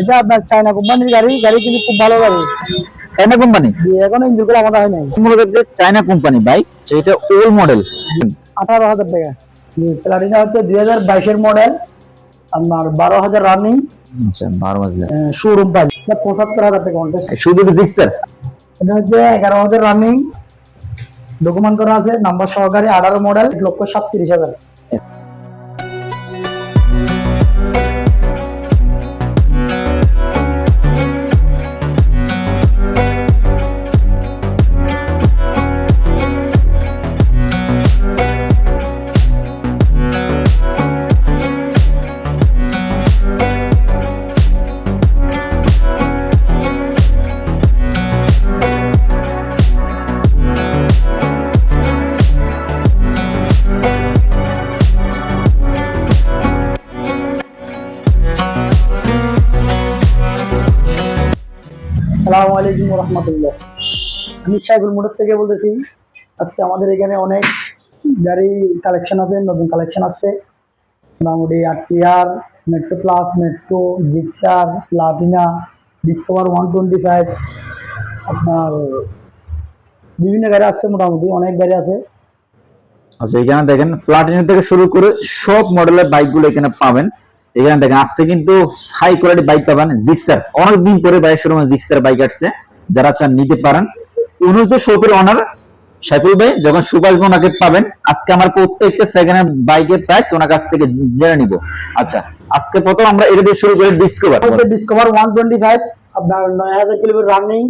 এটা আপনার চায়না কোম্পানির গাড়ি গাড়ি কিন্তু খুব ভালো গাড়ি। চাইনা কোম্পানি এখনও ইঞ্জিনগুলো আমাদের হয় নাই। মূলত যে চাইনা কোম্পানি বাইক সেটা ওল্ড মডেল আঠারো হাজার টাকা। জি প্লাটিনা হচ্ছে দুই হাজার বাইশের মডেল আপনার বারো হাজার রানিং আচ্ছা বারো হাজার। শোরুম প্রাইস পঁচাত্তর হাজার টাকা শুধু জিক্সার এটা হচ্ছে এগারো হাজার রানিং ডকুমেন্ট করা আছে নাম্বার সহকারে আঠারো মডেল এক লক্ষ সাতত্রিশ হাজার। সালামু আলাইকুম রহমতুল্লাহ। আমি সাইবুল মোটরস থেকে বলতেছি, আজকে আমাদের এখানে অনেক গাড়ি কালেকশন আছে, নতুন কালেকশন আছে। মোটামুটি RTR metro plus metro Gixxer Platina Discover one twenty five আপনার বিভিন্ন গাড়ি আছে মোটামুটি, অনেক গাড়ি আছে। আচ্ছা এখানে দেখেন প্লাটিনা থেকে শুরু করে সব মডেলের বাইকগুলো এখানে পাবেন। এখানে দেখেন আসছে কিন্তু হাই কোয়ালিটি বাইক পাবেন জিক্সার অনেকদিন পরে বাইক শোরুমে জিক্সার বাইক আসছে যারা চান নিতে পারেন। উনি হচ্ছে শপের অনার সাইফুল ভাই যখন সুপার ওনাকে পাবেন আজকে আমার প্রত্যেকটা সেকেন্ড হ্যান্ড বাইকের প্রাইস ওনার কাছ থেকে জেনে নিব। আচ্ছা আজকে প্রথম আমরা এটা দিয়ে শুরু করি Discover Discover one twenty five আপনার নয় হাজার কিলোমিটার রানিং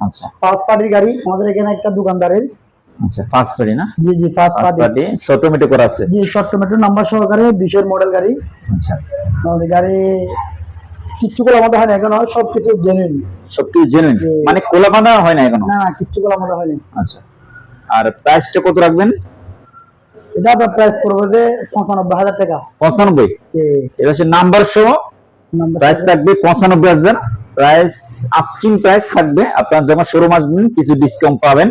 আচ্ছা। পাঁচ পার্টির গাড়ি আমাদের এখানে একটা দোকানদারের। আচ্ছা ফার্স্ট পারি না? জি জি পাঁচ পার্টি অটোমেটিক করা আছে। জি চট্টমেট্রো নাম্বার সহকারে বিশের মডেল গাড়ি। আচ্ছা। গাড়ি কিচ্ছু করে আমাদের হয় না এখনও সব কিছু জেনুইন সবকিছু জেনুইন মানে কোলা বাঁধা হয় না এখনও? না না কিচ্ছু করে আমাদের হয়নি। আচ্ছা। আর প্রাইসটা কত রাখবেন? এটা আপনার প্রাইস পড়বে যে পঁচানব্বই হাজার টাকা। পঁচানব্বই? যে এটা হচ্ছে নাম্বার সহ প্রাইস থাকবে পঁচানব্বই হাজার। প্রাইস আস্কিং প্রাইস থাকবে। আপনার যখন শোরুম আসবেন কিছু ডিসকাউন্ট পাবেন।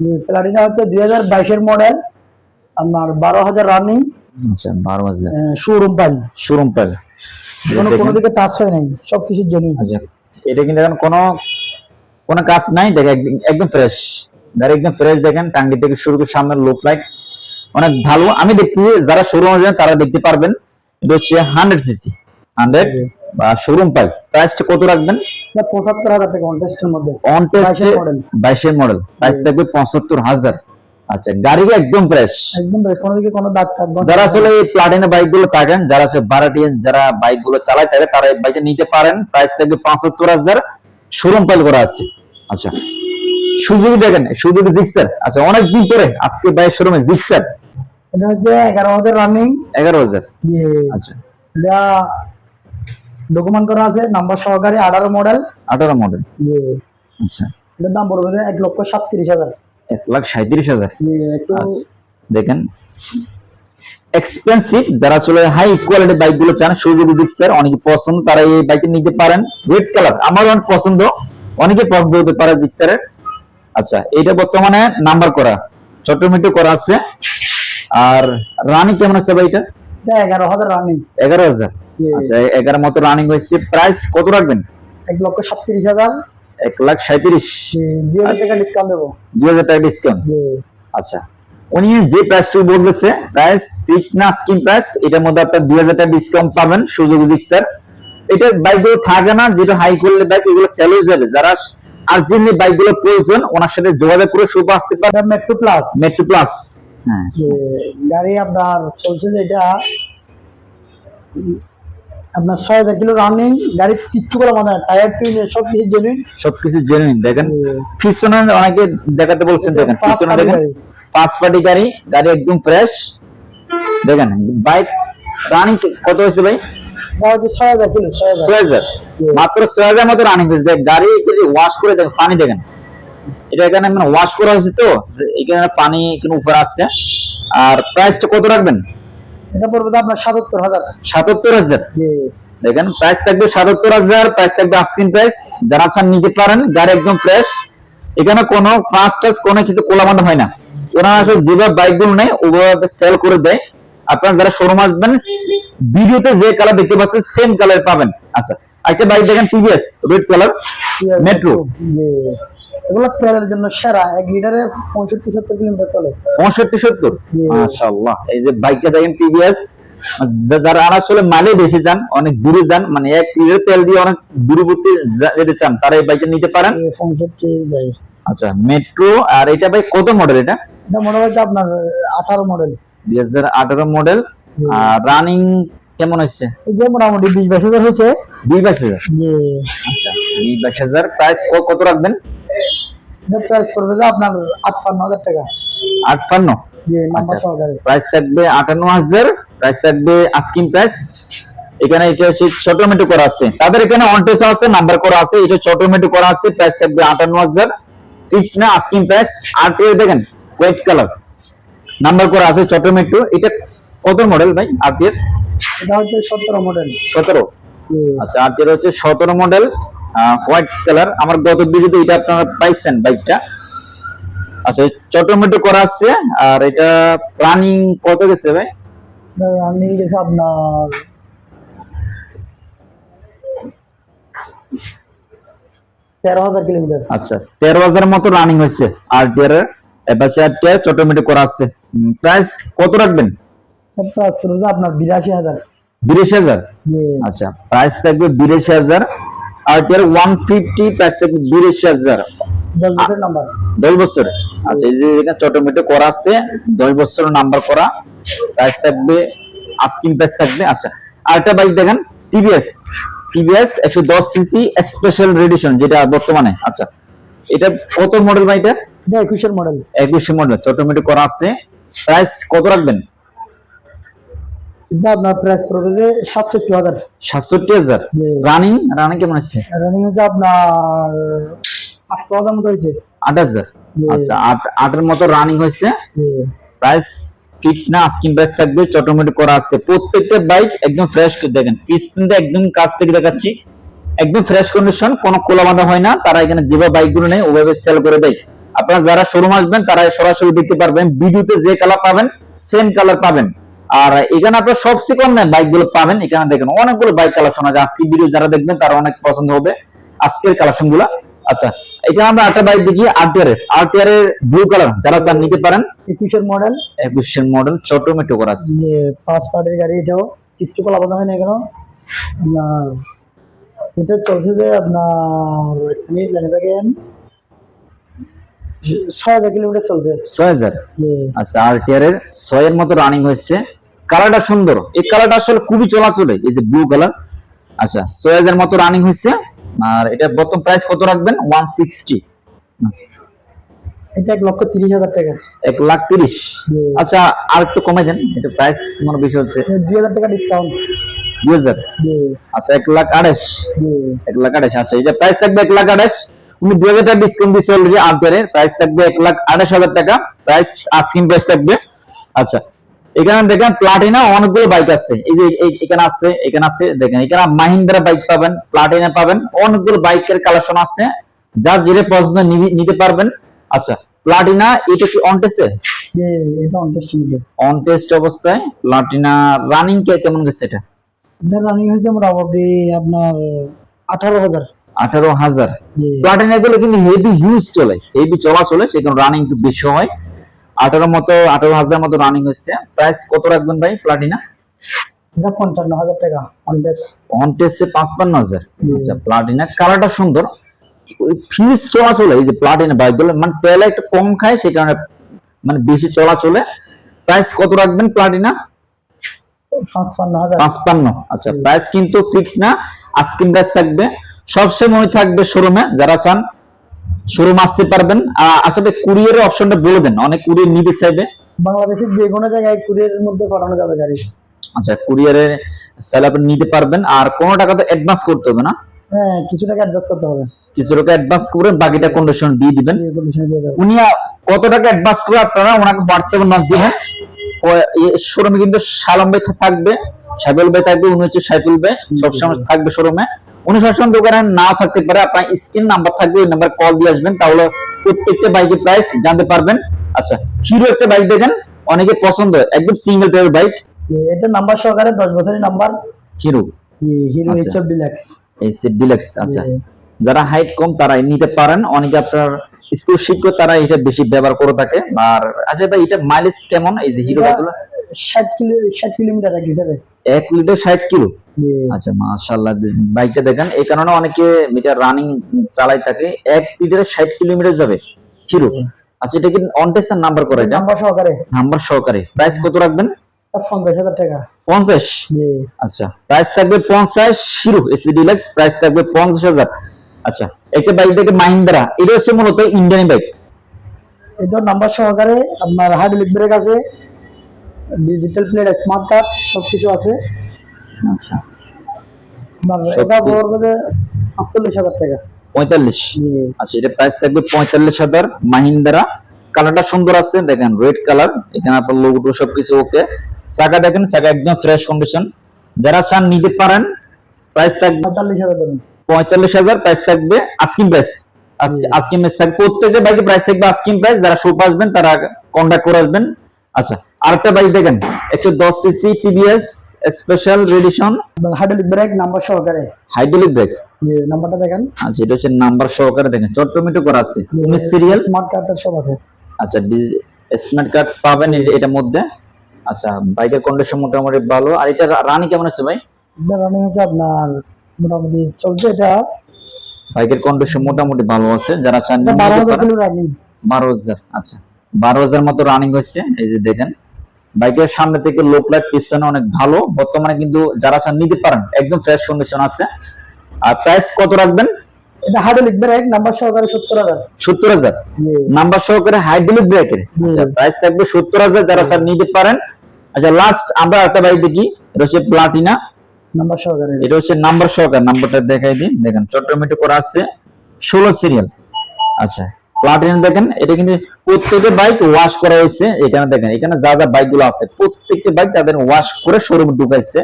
জি প্লাটিনা হচ্ছে দুই হাজার বাইশের মডেল আপনার বারো হাজার রানিং আচ্ছা বারো হাজার। শোরুম পাই শোরুম প্রাইস কোনো কোনো দিকে টাচ হয় নাই সব কিছু জেনুইন আচ্ছা এটা কিন্তু এখন কোনো কোনো কাজ নাই দেখেন একদম ফ্রেশ গাড়ি একদম ফ্রেশ দেখেন টাঙ্গি থেকে শুরু করে সামনের লুক লাইট অনেক ভালো। আমি দেখছি যারা শোরুম তারা দেখতে পারবেন এটা হচ্ছে হান্ড্রেড সিসি হান্ড্রেড বা শোরুম পাই প্রাইসটা কত রাখবেন? পঁচাত্তর হাজার টাকা কন্টেস্টের মধ্যে। অন টেস্টে 22 model। বাইশের মডেল প্রাইস থাকবে পঁচাত্তর হাজার। আচ্ছা গাড়ি একদম ফ্রেশ একদম বেশ কোনো দিকে কোনো দাগ গন্ধ যারা আসলে এই প্লাটিনা বাইকগুলো থাকেন যারা আসলে ভাড়াটিয়ান যারা বাইকগুলো চালায় থাকে তারা এই বাইকটা নিতে পারেন। প্রাইস থাকবে পঁচাত্তর হাজার। শোরুম পাইল করা আছে। আচ্ছা সুযোগ দেখেন সুযোগ জিক্সার আচ্ছা অনেক দিন পরে আজকে বাইক শোরুমে জিক্সার এটা হচ্ছে এগারো হাজার রানিং এগারো হাজার। যে আচ্ছা। এটা ডকুমেন্ট করা আছে নাম্বার সহকারে আঠারো মডেল আঠারো মডেল যে আচ্ছা। এটার দাম পড়বে এক লক্ষ সাতত্রিশ হাজার। এক লাখ সাঁত্রিশ হাজার। একটু আচ্ছা। দেখেন। এক্সপেন্সিভ যারা আসলে হাই কোয়ালিটি বাইকগুলো চান সুযোগ জিক্সার অনেকে পছন্দ তারা এই বাইকটা নিতে পারেন। রেড কালার আমার অনেক পছন্দ। অনেকে পছন্দ হতে পারে জিক্সারের আচ্ছা এটা বর্তমানে নাম্বার করা। চট্টমিটো করা আছে। আর রানি কেমন আছে ভাই এটা? এগারো হাজার রানিং এগারো হাজার। আচ্ছা এগারো মতো রানিং হয়েছে। প্রাইস কত রাখবেন? এক লক্ষ সাতত্রিশ হাজার। এক লাখ সাঁত্রিশ দুই হাজার টাকা ডিসকাউন্ট দেবো। দুই হাজার টাকা ডিসকাউন্ট আচ্ছা উনি যে প্রাইসটি বলতেছে প্রাইস ফিক্স না স্কিম প্রাইস এটার মধ্যে আপনার দুই হাজার টাকা ডিসকাউন্ট পাবেন সুযোগ স্যার এটা বাইকগুলো থাকে না যেটা হাই কোয়ালিটি বাইক এগুলো সেল হয়ে যাবে। যারা আর্জেন্টলি বাইকগুলো প্রয়োজন ওনার সাথে যোগাযোগ করে শুভ আসতে এটা মেট্রো প্লাস মেট্রো প্লাস হ্যাঁ। গাড়ি আপনার চলছে যেটা আপনার ছয় হাজার কিলো রানিং গাড়ির টায়ার সব কিছু জেনুইন সবকিছু জেনুইন দেখেন। পিছনে অনেকে দেখাতে বলছেন দেখেন পিছনে দেখেন পাঁচ পার্টি গাড়ি গাড়ি একদম ফ্রেশ দেখেন বাইক রানিং কত হয়েছে ভাই? ছয় হাজার কিলো ছয় হাজার। মাত্র ছয় হাজার মতো রানিং হয়েছে। দেখ গাড়ি ওয়াশ করে দেখেন পানি দেখেন। এটা এখানে মানে ওয়াশ করা হয়েছে তো এখানে পানি এখানে উপরে আসছে। আর প্রাইসটা কত রাখবেন? এটা পড়বে তো আপনার সাতাত্তর হাজার। সাতাত্তর হাজার? দেখেন প্রাইস থাকবে সাতাত্তর হাজার প্রাইস থাকবে আস্কিন প্রাইস যারা নিতে পারেন গাড়ি একদম ফ্রেশ এখানে কোনো টাচ কোনো কিছু হয় না। আসলে যেভাবে বাইকগুলো নেয় ওভাবে সেল করে দেয়। আপনারা যারা শোরুম আসবেন ভিডিওতে যে কালার দেখতে পাচ্ছেন সেম কালার পাবেন। আচ্ছা একটা বাইক দেখেন টিভিএস রেড কালার মেট্রো এগুলো তেলের জন্য সেরা। এক লিটারে পঁয়ষট্টি সত্তর কিলোমিটার চলে। পঁয়ষট্টি সত্তর? জি। মাশাআল্লাহ। এই যে বাইকটা দেখেন টিভিএস। যারা আসলে বেশি যান অনেক দূরে যান মানে এক লিটার তেল দিয়ে অনেক দূরবর্তী যেতে চান তারা এই বাইকটা নিতে পারেন। পঁয়ষট্টি আচ্ছা মেট্রো আর এটা ভাই কত মডেল এটা? এটা হয় আপনার আঠারো মডেল দুই হাজার আঠারো মডেল আর রানিং কেমন হচ্ছে এই যে মোটামুটি বিশ বাইশ হাজার হয়েছে। দুই বাইশ হাজার? আচ্ছা দুই বাইশ হাজার। প্রাইস কত রাখবেন? প্রাইস পড়বে যে আপনার আটপান্ন হাজার টাকা। আটপান্ন? যে নাম্বার আচ্ছা। সহকারে। প্রাইস থাকবে আটান্ন হাজার প্রাইস থাকবে আস্কিং প্রাইস এখানে এটা হচ্ছে ছোট মেটু করা আছে। তাদের এখানে অনটেস আছে নাম্বার করা আছে এটা ছোট মেটু করা আছে প্রাইস থাকবে আটান্ন হাজার। ফিক্স না আস্কিং প্রাইস আর দেখেন হোয়াইট কালার নাম্বার করা আছে ছোট মেটু এটা কত মডেল ভাই আর এটা হচ্ছে সতেরো মডেল সতেরো। আচ্ছা আর হচ্ছে সতেরো মডেল হোয়াইট কালার আমার গত ভিডিওতে এটা আপনারা পাইছেন বাইকটা আচ্ছা চটোমেটো করা আছে আর এটা প্রাণিং কত গেছে ভাই? রানিং গেছে আপনার তেরো হাজার কিলোমিটার। আচ্ছা তেরো হাজার মতো রানিং হয়েছে আর এবার চটোমেটো করা আছে। প্রাইস কত রাখবেন? আপনার বিরাশি হাজার। বিরাশি হাজার? আচ্ছা প্রাইস থাকবে বিরাশি হাজার। আর এর বছর নাম্বার বছর আচ্ছা এই যে এখানে চটোমেটো করা আছে দশ বছর নাম্বার করা। প্রাইস থাকবে আস্কিং প্রাইস থাকবে। আচ্ছা বাইক দেখেন টিভিএস টিভিএস একশো দশ সিসি স্পেশাল রেডিশন যেটা বর্তমানে। আচ্ছা এটা কত মডেল বাইকটা এটা? একুশের মডেল একুশে মডেল চটোমেটো করা আছে। প্রাইস কত রাখবেন? এটা আপনার প্রাইস পড়বে যে সাতষট্টি হাজার। সাতষট্টি হাজার? রানিং রানিং কেমন আছে রানিং হচ্ছে আপনার আটশো হাজার মতো হয়েছে। আট হাজার? আচ্ছা আট আটের মতো রানিং হয়েছে? প্রাইস ফিক্স না আস্কিং প্রাইস থাকবে চটোমেটো করা আছে। প্রত্যেকটা বাইক একদম ফ্রেশ দেখেন। পিছনটা একদম কাছ থেকে দেখাচ্ছি। একদম ফ্রেশ কন্ডিশন কোনো কোলা বাঁধা হয় না। তারা এখানে যেভাবে বাইকগুলো নেয় ওভাবে সেল করে দেয়। আপনারা যারা শোরুম আসবেন তারা সরাসরি দেখতে পারবেন। ভিডিওতে যে কালার পাবেন সেম কালার পাবেন। আর এখানে আপনার সবচেয়ে কম নেয় বাইকগুলো পাবেন। এখানে দেখেন অনেকগুলো বাইক কালেকশন আছে। আজকে ভিডিও যারা দেখবেন তারা অনেক পছন্দ হবে আজকের কালেকশনগুলা। আচ্ছা এখানে আমরা একটা বাইক দেখি আরটিআর এর। আরটিআর এর ব্লু কালার যারা চান নিতে পারেন। একুশের মডেল একুশের মডেল চটোমেটো করা আছে। যে পাঁচ পার্টের গাড়ি এটাও কিচ্ছু কলা বাঁধা হয় না কেন আপনার এটা চলছে যে আপনার মিনিট লাইনে থাকেন। কিলোমিটার চলছে। 6000 আচ্ছা আর টিআর এর মতো রানিং হচ্ছে কালারটা সুন্দর। এই কালারটা আসলে খুবই চলাচলে এই যে ব্লু কালার আচ্ছা 6000 এর মতো রানিং হচ্ছে আর এটা বর্তমান প্রাইস কত রাখবেন? 160 আচ্ছা। এটা 1 লক্ষ 30 হাজার টাকা। এক লাখ 30 আচ্ছা আর একটু কমে দেন এটা প্রাইস মনে বেশি হচ্ছে। 2000 টাকা ডিসকাউন্ট 2000 আচ্ছা এক লাখ 28 1 লাখ 28 আচ্ছা এটা প্রাইস থাকবে এক লাখ 28 তুমি দু হাজার টাকা ডিসকাউন্ট দিচ্ছি অলরেডি আপডেটের প্রাইস থাকবে এক লাখ আঠাশ হাজার টাকা। প্রাইস আস্কিং প্রাইস থাকবে। আচ্ছা এখানে দেখেন প্লাটিনা অনেকগুলো বাইক আছে। এই যে এখানে আছে এখানে আছে দেখেন এখানে মাহিন্দ্রা বাইক পাবেন প্লাটিনা পাবেন অনেকগুলো বাইকের কালেকশন আছে। যার যেটা পছন্দ নিতে পারবেন। আচ্ছা প্লাটিনা এটা কি অন টেস্টে হ্যাঁ, এটা অন টেস্ট অন টেস্ট অবস্থায় প্লাটিনা রানিং কে কেমন গেছে এটা? রানিং হয়েছে মোটামুটি আপনার আঠারো হাজার। আঠারো হাজার। প্লাটিনা গুলো কিন্তু হেভি হিউজ চলে। হেভি চলা চলে সেখানে রানিং একটু বেশি হয়। আঠারো মতো আঠারো হাজার মতো রানিং হচ্ছে। প্রাইস কত রাখবেন ভাই প্লাটিনা পঞ্চান্ন হাজার টাকা অন টেস্টে পাঁচপান্ন হাজার। আচ্ছা প্লাটিনা কালারটা সুন্দর। ফিউজ চলা এই যে প্লাটিনা বাইক মানে তেলে একটু কম খায় সেই কারণে মানে বেশি চলা চলে। প্রাইস কত রাখবেন প্লাটিনা পাঁচপান্ন আচ্ছা। প্রাইস কিন্তু ফিক্স না। আস্কিং প্রাইস থাকবে। সবসময় থাকবে শোরুমে যারা চান শোরুম আসতে পারবেন। আসলে কুরিয়ারের অপশনটা বলে দেন অনেক কুরিয়ার নিতে চাইবে। বাংলাদেশের যে কোনো জায়গায় কুরিয়ারের মধ্যে পাঠানো যাবে গাড়ি। আচ্ছা কুরিয়ারের সেল আপনি নিতে পারবেন। আর কোনো টাকা তো অ্যাডভান্স করতে হবে না? হ্যাঁ কিছু টাকা অ্যাডভান্স করতে হবে। কিছু টাকা অ্যাডভান্স করে বাকিটা কন্ডিশন দিয়ে দিবেন। উনি কত টাকা অ্যাডভান্স করে আপনারা ওনাকে হোয়াটসঅ্যাপে নক দিবেন শোরুমে কিন্তু সালাম থাকবে। সাইফুল ভাই থাকবে উনি হচ্ছে সাইফুল ভাই। সবসময় থাকবে শোরুমে। উনি সবসময় দোকানে নাও থাকতে পারে আপনার স্ক্রিন নাম্বার থাকবে ওই নাম্বার কল দিয়ে আসবেন। তাহলে প্রত্যেকটা বাইকের প্রাইস জানতে পারবেন। আচ্ছা হিরো একটা বাইক দেখেন অনেকে পছন্দ একদম সিঙ্গেল টায়ার বাইক এটা নাম্বার সহকারে দশ বছরের নাম্বার হিরো। জি হিরো আচ্ছা। এইচ এফ ডিলাক্স এই সে ডিলাক্স আচ্ছা। যারা হাইট কম তারা নিতে পারেন। অনেকে আপনার স্কুল শিক্ষক তারা এটা বেশি ব্যবহার করে থাকে। আর আচ্ছা ভাই এটা মাইলেজ কেমন? এই যে হিরো ষাট কিলো ষাট কিলোমিটার এক লিটারে এক লিটার ষাট কিলো? আচ্ছা মাশাআল্লাহ বাইকটা দেখেন। এই কারণে অনেকে মিটার রানিং চালাই থাকে। এক লিটারে ষাট কিলোমিটার যাবে আচ্ছা এটা কি অন নাম্বার করে নাম্বার সহকারে। নাম্বার সহকারে। প্রাইস কত রাখবেন? পঞ্চাশ হাজার টাকা। পঞ্চাশ? আচ্ছা প্রাইস থাকবে পঞ্চাশ হিরো এসি ডিলাক্স প্রাইস থাকবে পঞ্চাশ হাজার। আচ্ছা একটা বাইক দেখে মাহিন্দ্রা। এটা হচ্ছে মূলত ইন্ডিয়ান বাইক এটা নাম্বার সহকারে আপনার হাইড্রোলিক ব্রেক আছে। ডিজিটাল প্লেট স্মার্ট কার্ড সবকিছু আছে। আচ্ছা। আপনার সত্যি। এটা পড়বে যে সাতচল্লিশ হাজার টাকা। পঁয়তাল্লিশ? আচ্ছা এটা প্রাইস থাকবে পঁয়তাল্লিশ হাজার। মাহিন্দ্রা কালারটা সুন্দর আছে দেখেন রেড কালার এখানে আপনার লোগো সবকিছু ওকে চাকা দেখেন চাকা একদম ফ্রেশ কন্ডিশন যারা চান নিতে পারেন প্রাইস থাকবে পঁয়তাল্লিশ হাজার পঁয়তাল্লিশ হাজার প্রাইস থাকবে আস্কিং প্রাইস। আস্কিং প্রাইস থাকবে। প্রত্যেকটা বাইকে প্রাইস থাকবে আস্কিং প্রাইস যারা শোপ আসবেন তারা কন্ট্যাক্ট করে আসবেন। আচ্ছা আরেকটা বাইক দেখেন একশো দশ CC TVS special edition hydraulic brake number সহকারে। হাইড্রোলিক ব্রেক নাম্বারটা দেখেন। আচ্ছা এটা হচ্ছে নাম্বার সহকারে দেখেন চট্টমেটো করা আছে। সিরিয়াল স্মার্ট কার্ডটা সব আছে। আচ্ছা স্মার্ট কার্ড পাবেন এটার মধ্যে। আচ্ছা বাইকের কন্ডিশন মোটামুটি ভালো। আর এটা রানি কেমন আছে ভাই? রানিং হচ্ছে আপনার মোটামুটি চলছে এটা। বাইকের কন্ডিশন মোটামুটি ভালো আছে। যারা চান বারো হাজার আচ্ছা। বারো হাজার মতো রানিং হচ্ছে এই যে দেখেন। বাইকের সামনে থেকে লোক লাইট পিছনে অনেক ভালো। বর্তমানে কিন্তু যারা চান নিতে পারেন। একদম ফ্রেশ কন্ডিশন আছে। আর প্রাইস কত রাখবেন? এটা হাইড্রোলিক ব্রেক নাম্বার সহকারে সত্তর হাজার। সত্তর হাজার? জি। নাম্বার সহকারে হাইড্রোলিক ব্রেকের জি। প্রাইস থাকবে সত্তর হাজার যারা স্যার নিতে পারেন। আচ্ছা লাস্ট আমরা একটা বাইক দেখি। এটা হচ্ছে প্লাটিনা নাম্বার সহকারে। এটা হচ্ছে নাম্বার সহকার। নাম্বারটা দেখাই দিই। দেখেন চট্টমেটো করা আছে। ষোলো সিরিয়াল আচ্ছা। প্লাটিনা দেখেন এটা কিন্তু প্রত্যেকটা বাইক ওয়াশ করা হয়েছে। এখানে দেখেন এখানে যা যা বাইকগুলো আছে প্রত্যেকটা বাইক তাদের ওয়াশ করে শোরুমে ঢুকাইছে।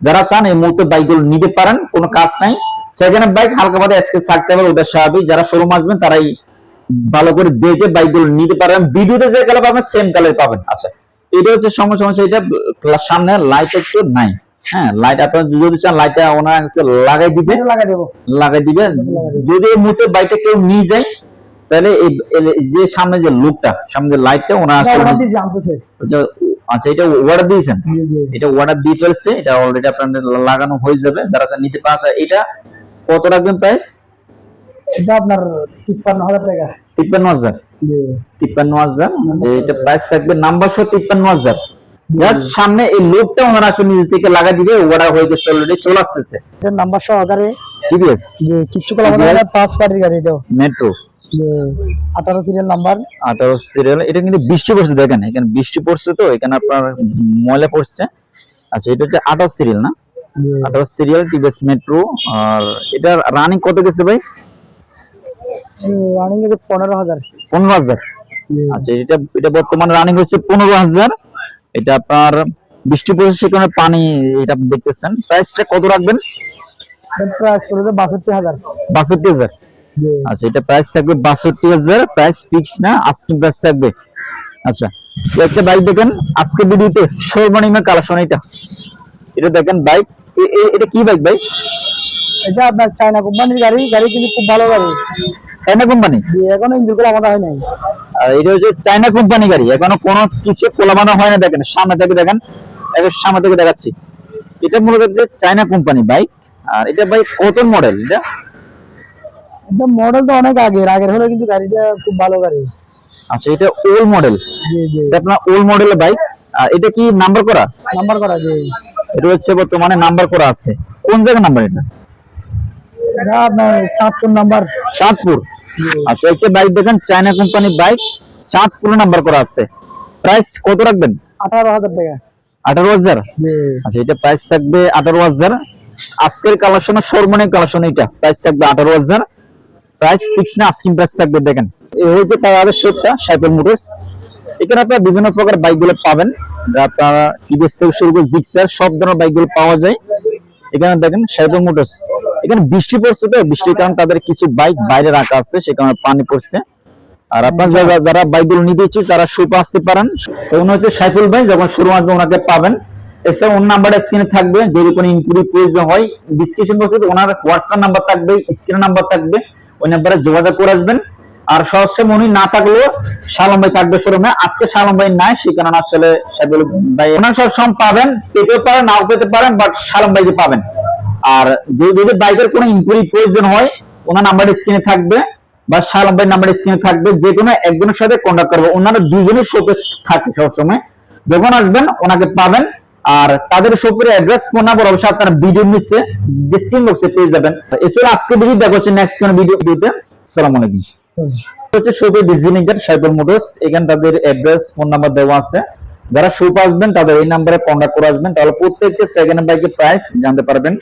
যারা চান এই মুহূর্তে বাইকগুলো নিতে পারেন কোনো কাজ নাই। সেকেন্ড বাইক হালকা পাতলা স্কেচ থাকতে হবে ওটা স্বাভাবিক। যারা শোরুম আসবেন তারাই ভালো করে দেখে বাইকগুলো নিতে পারেন। ভিডিওতে যে কালার পাবেন সেম কালার পাবেন। আচ্ছা এটা হচ্ছে সমস্যা সমস্যা এটা সামনে লাইট একটু নাই। হ্যাঁ লাইট আপনার যদি চান লাইটটা ওনার লাগাই দিবে লাগাই দেবো। লাগাই দিবে। যদি এই মুহূর্তে বাইকটা কেউ নিয়ে যায় তাহলে এই যে সামনে যে লুকটা সামনে যে লাইটটা ওনার আসলে দিয়েছি, আনতেছে। আচ্ছা, আচ্ছা এটা অর্ডার দিয়েছেন? এটা অর্ডার দিয়ে ফেলছে এটা অলরেডি আপনাদের লাগানো হয়ে যাবে। যারা নিতে পারছে এটা কত রাখবেন প্রাইস এটা আপনার তিপ্পান্ন হাজার টাকা। তিপ্পান্ন হাজার? তিপ্পান্ন হাজার? যে এটা প্রাইস থাকবে নাম্বার সহ তিপ্পান্ন হাজার। সামনে এই লোকটা ওনারা আসলে নিজে থেকে লাগাই দিবে অর্ডার হয়ে গেছে অলরেডি চলে আসতেছে। নাম্বার সহকারে টিভিএস যে কিচ্ছু কলা পাঁচ পার্টির গাড়ি এটাও। মেট্রো আঠারো সিরিয়াল নাম্বার আঠারো সিরিয়াল এটা কিন্তু বৃষ্টি পড়ছে দেখেন এখানে বৃষ্টি পড়ছে তো এখানে আপনার ময়লা পড়ছে। আচ্ছা এটা হচ্ছে আঠারো সিরিয়াল না? আঠারো সিরিয়াল টিভিএস মেট্রো আর এটা রানিং কত গেছে ভাই? রানিং পনেরো হাজার। পনেরো হাজার। আচ্ছা এটা এটা বর্তমানে রানিং হচ্ছে পনেরো হাজার। এটা আপনার বৃষ্টি পড়ছে সে কারণে পানি এটা দেখতেছেন। প্রাইসটা কত রাখবেন? প্রাইস পড়বে বাষট্টি হাজার। বাষট্টি হাজার। আচ্ছা এটা প্রাইস থাকবে বাষট্টি হাজার প্রাইস ফিক্স না আস্কিং প্রাইস থাকবে। আচ্ছা একটা বাইক দেখেন আজকে ভিডিওতে সর্বনিম্ন কালেকশন এটা এটা দেখেন বাইক এটা কি বাইক ভাই এটা আপনার চায়না কোম্পানির গাড়ি গাড়ি কিন্তু খুব ভালো গাড়ি। চাইনা কোম্পানি এখনও ইঞ্জিনগুলো আমাদের হয় নাই। আর এটা হচ্ছে চাইনা কোম্পানি গাড়ি এখনও কোনো কিছু কোলাবানো হয় না দেখেন সামনে থেকে দেখেন সামনে থেকে দেখাচ্ছি। এটা মূলত যে চাইনা কোম্পানি বাইক আর এটা বাইক কত মডেল এটা এটা মডেল তো অনেক আগের আগের হলে কিন্তু গাড়িটা খুব ভালো গাড়ি। আচ্ছা এটা ওল্ড মডেল জি জি। এটা আপনার ওল্ড মডেলের বাইক এটা কি নাম্বার করা? নাম্বার করা জি। এটা হচ্ছে বর্তমানে নাম্বার করা আছে। কোন জায়গার নাম্বার এটা? এটা আপনার চারশো নাম্বার চাঁদপুর? আচ্ছা একটা বাইক দেখেন China company bike Chandpur number করা আছে। প্রাইস কত রাখবেন? আঠারো হাজার টাকা। আঠারো হাজার? আচ্ছা এটা প্রাইস থাকবে আঠারো হাজার। আজকের কালেকশন সর্বনিম্ন কালেকশন এটা। প্রাইস থাকবে আঠারো হাজার। প্রাইস ফিক্স না আস্কিং প্রাইস থাকবে দেখেন। এই হচ্ছে তাদের শপটা সাইকেল মোটরস এখানে আপনারা বিভিন্ন প্রকার বাইকগুলো পাবেন। আপনারা জিবিএস থেকে শুরু করে জিক্সার সব ধরনের বাইকগুলো পাওয়া যায়। এখানে দেখেন সাইকেল মোটরস এখানে বৃষ্টি পড়ছে তো বৃষ্টির কারণে তাদের কিছু বাইক বাইরে রাখা আছে সে কারণে পানি পড়ছে। আর আপনার যারা যারা বাইকগুলো নিতে ইচ্ছুক তারা শুরু আসতে পারেন। সে উনি হচ্ছে সাইফুল ভাই যখন শুরু আসবে ওনাকে পাবেন। এছাড়া ওর নাম্বার স্ক্রিনে থাকবে যদি কোনো ইনকুয়ারি প্রয়োজন হয় ডিসক্রিপশন বক্সে ওনার হোয়াটসঅ্যাপ নাম্বার থাকবে স্ক্রিন নাম্বার থাকবে। ওই নাম্বারে যোগাযোগ করে আসবেন। আর সহসে মনি না থাকলেও শালম ভাই থাকবে শোরুমে। আজকে শালম ভাই নাই সেই কারণে আসলে সাইবুল ভাই ওনার সব পাবেন, পেতেও পারেন, নাও পেতে পারেন বাট শালম ভাইকে পাবেন। আর যদি বাইকের কোনো ইনকোয়ারি প্রয়োজন হয়, ওনার নাম্বার স্ক্রিনে থাকবে বা শালম ভাই নাম্বার স্ক্রিনে থাকবে। যে কোনো একজনের সাথে কন্ট্যাক্ট করবে। ওনারা দুজনের শপে থাকে সবসময়। যখন আসবেন, ওনাকে পাবেন। আর তাদের শপের অ্যাড্রেস ফোন নাম্বার অবশ্যই আপনারা ভিডিও নিচে ডিসক্রিপশন বক্সে পেয়ে যাবেন। এছাড়া আজকে ভিডিও দেখা হচ্ছে নেক্সট কোনো ভিডিও ভিডিওতে। আসসালামু আলাইকুম। হচ্ছে শপে ডিজিনিকার সাইবল মোটরস এখানে তাদের অ্যাড্রেস ফোন নাম্বার দেওয়া আছে। যারা শপ আসবেন, তাদের এই নাম্বারে কন্ট্যাক্ট করে আসবেন। তাহলে প্রত্যেকটা সেকেন্ড বাইকের প্রাইস জানতে পারবেন।